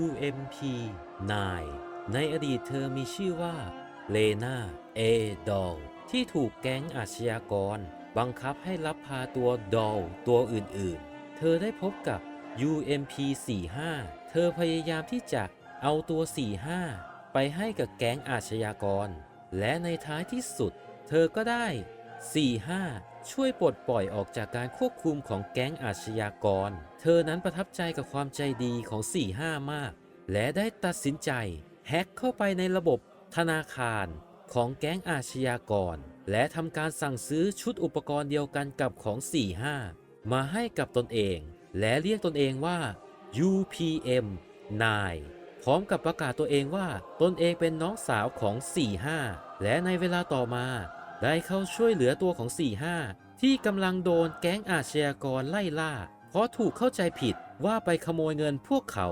UMP 9 ในอดีตเธอมีชื่อว่าเลนาเอดอลที่ถูกแก๊งอาชญากร บังคับให้ลับพาตัวดอลตัวอื่นๆ เธอได้พบกับ UMP 45เธอพยายามที่จะเอาตัว 45 ไปให้กับแก๊งอาชญากร และในท้ายที่สุด เธอก็ได้ 45 ช่วยปลดปล่อยออกจากการควบคุมของแก๊งอาชญากร เธอนั้นประทับใจกับความใจดีของ 45 มาก และได้ตัดสินใจแฮ็กเข้าไปในระบบธนาคารของแก๊งอาชญากร และทำการสั่งซื้อชุดอุปกรณ์เดียวกันกับของ 45 มาให้กับตนเอง และเรียกตนเองว่า UPM 9 พร้อมกับประกาศตัวเองว่าตนเองเป็นน้องสาวของ 45 และในเวลาต่อมา ได้เข้าช่วยเหลือตัวของ 45 ที่กำลังโดนแก๊งอาชญากรไล่ล่า เพราะถูกเข้าใจผิดว่าไปขโมยเงินพวกเขา